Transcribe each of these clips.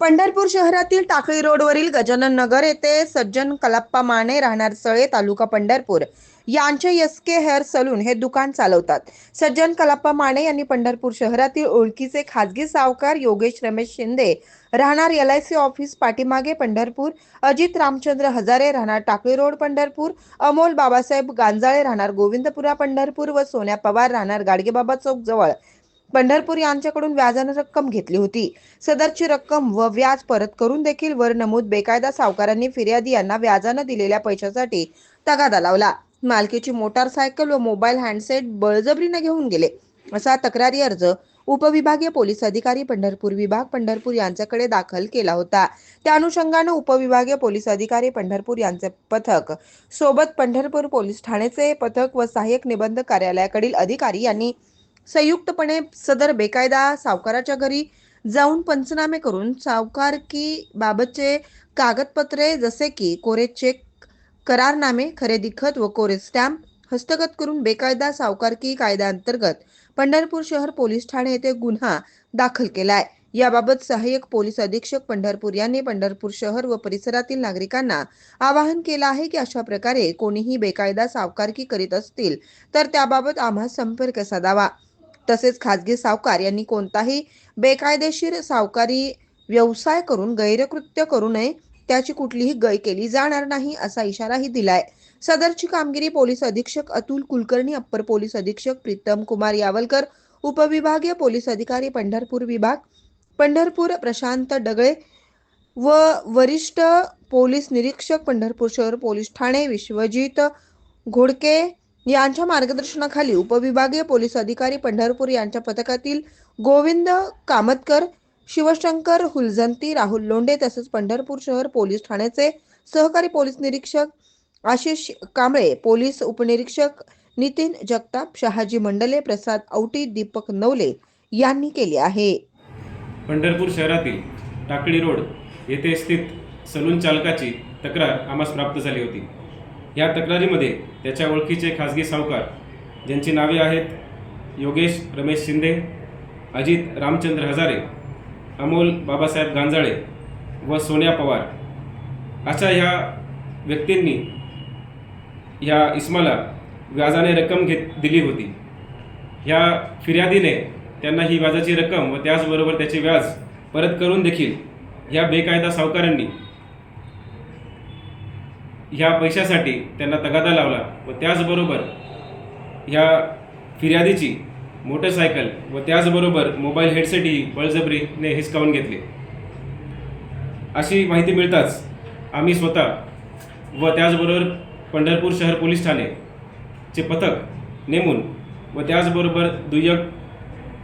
पंढरपूर शहरातील टाकळी रोडवरील गजानन नगर येथे सज्जन कलाप्पा माने राहणार सळे तालुका पंढरपूर. यांचे एस के हेअर सलून हे दुकान चालवतात. सज्जन कलाप्पा माने यांनी पंढरपूर शहरातील ओळखीचे खाजगी सावकार योगेश रमेश शिंदे राहणार एल आय सी ऑफिस पाठीमागे पंढरपूर अजित रामचंद्र हजारे राहणार टाकळी रोड पंढरपूर अमोल बाबासाहेब गांजाळे राहणार गोविंदपुरा पंढरपूर व सोन्या पवार राहणार गाडगेबाबा चौक जवळ. पंढरपूर यांच्याकडून व्याजानं रक्कम घेतली होती. सदरची रक्कम व व्याज परत करून देखील वर नमूद बेकायदा सावकारांनी फिर्यादी यांना व्याजानं दिलेल्या पैशासाठी तगादा लावला. मालकीची मोटारसायकल व मोबाईल हँडसेट बळजबरीनं घेऊन गेले. असा तक्रारी अर्ज उपविभागीय पोलीस अधिकारी पंढरपूर विभाग पंढरपूर यांच्याकडे दाखल केला होता. त्या अनुषंगानं उपविभागीय पोलीस अधिकारी पंढरपूर यांचे पथक सोबत पंढरपूर पोलीस ठाण्याचे पथक व सहाय्यक निबंध कार्यालयाकडील अधिकारी यांनी संयुक्तपणे सदर बेकायदा सावकाराच्या घरी जाऊन पंचनामे करून सावकारकी बाबतचे कागदपत्रे जसे की कोरे चेक करारनामे खरेदी खत व कोरे स्टॅम्प हस्तगत करून बेकायदा सावकारकी कायद्याअंतर्गत पंढरपूर शहर पोलीस ठाणे येथे गुन्हा दाखल केलाय. याबाबत सहाय्यक पोलीस अधीक्षक पंढरपूर यांनी पंढरपूर शहर व परिसरातील नागरिकांना आवाहन केलं आहे की अशा प्रकारे कोणीही बेकायदा सावकारकी करीत असतील तर त्याबाबत आम्हा संपर्क साधावा. तसेच खाजगी सावकार यांनी कोणताही बेकायदेशीर सावकारी व्यवसाय करून गैरकृत्य करू नये त्याची कुठलीही गय केली जाणार नाही असा इशाराही दिलाय. सदरची कामगिरी पोलीस अधीक्षक अतुल कुलकर्णी अप्पर पोलीस अधीक्षक प्रीतम कुमार यावलकर उपविभागीय पोलीस अधिकारी पंढरपूर विभाग पंढरपूर प्रशांत डगळे व वरिष्ठ पोलीस निरीक्षक पंढरपूर शहर पोलीस ठाणे विश्वजित घोडके यांच्या मार्गदर्शनाखाली उपविभागीय पोलीस अधिकारी पंढरपूर यांच्या पथकातील गोविंद कामतकर शिवशंकर हुलजंती राहुल लोंढे तसेच पंढरपूर शहर पोलीस ठाण्याचे सहकारी पोलीस निरीक्षक आशिष कांबळे पोलीस उपनिरीक्षक नितीन जगताप शहाजी मंडले प्रसाद औटी दीपक नवले यांनी केले आहे. पंढरपूर शहरातील टाकळी रोड येथे स्थित सलून चालकाची तक्रार आम्हास प्राप्त झाली होती. या तक्रारीमध्ये त्याच्या ओळखीचे खाजगी सावकार ज्यांची नावे आहेत योगेश रमेश शिंदे अजित रामचंद्र हजारे अमोल बाबासाहेब गांजाळे व सोन्या पवार अशा ह्या व्यक्तींनी ह्या इस्माला व्याजाने रक्कम घेत दिली होती. ह्या फिर्यादीने त्यांना ही व्याजाची रक्कम व त्याचबरोबर त्याचे व्याज परत करून देखील ह्या बेकायदा सावकारांनी ह्या पैशासाठी त्यांना तगादा लावला व त्याचबरोबर ह्या फिर्यादीची मोटरसायकल व त्याचबरोबर मोबाईल हेडसेटही बळजबरीने हिसकावून घेतले. अशी माहिती मिळताच आम्ही स्वतः व त्याचबरोबर पंढरपूर शहर पोलीस ठाणेचे पथक नेमून व त्याचबरोबर दुय्यम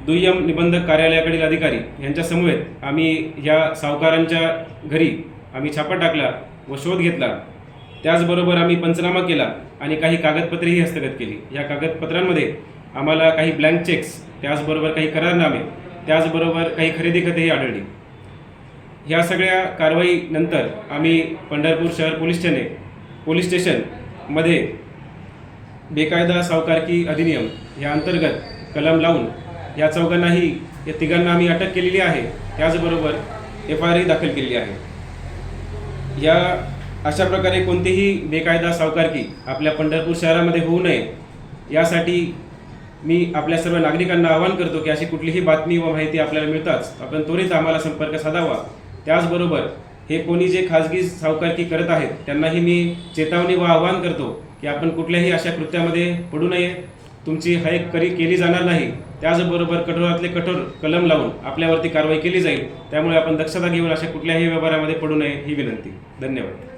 दुय्यम निबंधक कार्यालयाकडील अधिकारी यांच्यासमवेत आम्ही ह्या सावकारांच्या घरी आम्ही छापा टाकला व शोध घेतला. त्याचबरोबर आम्ही पंचनामा केला आणि काही कागदपत्रेही हस्तगत केली. या कागदपत्रांमध्ये आम्हाला काही ब्लँक चेक्स त्याचबरोबर काही करारनामे त्याचबरोबर काही खरेदी खतेही आढळली. ह्या सगळ्या कारवाईनंतर आम्ही पंढरपूर शहर पोलीस ठाणे पोलीस स्टेशनमध्ये बेकायदा सावकारकी अधिनियम या अंतर्गत कलम लावून या चौघांनाही या तिघांना आम्ही अटक केलेली आहे. त्याचबरोबर एफ आय आरही दाखल केलेली आहे. या अशा प्रकारे कोणतीही बेकायदा सावकारकी आपल्या पंढरपूर शहरामध्ये होऊ नये यासाठी मी आपल्या सर्व नागरिकांना आवाहन करतो की अशी कुठलीही बातमी व माहिती आपल्याला मिळताच आपण त्वरित आम्हाला संपर्क साधावा. त्याचबरोबर हे कोणी जे खाजगी सावकारकी करत आहेत त्यांनाही मी चेतावणी व आवाहन करतो की आपण कुठल्याही अशा कृत्यामध्ये पडू नये. तुमची हायक करी केली जाणार नाही. त्याचबरोबर कठोरातले कठोर कलम लावून आपल्यावरती कारवाई केली जाईल. त्यामुळे आपण दक्षता घेऊन अशा कुठल्याही व्यवहारामध्ये पडू नये ही विनंती. धन्यवाद.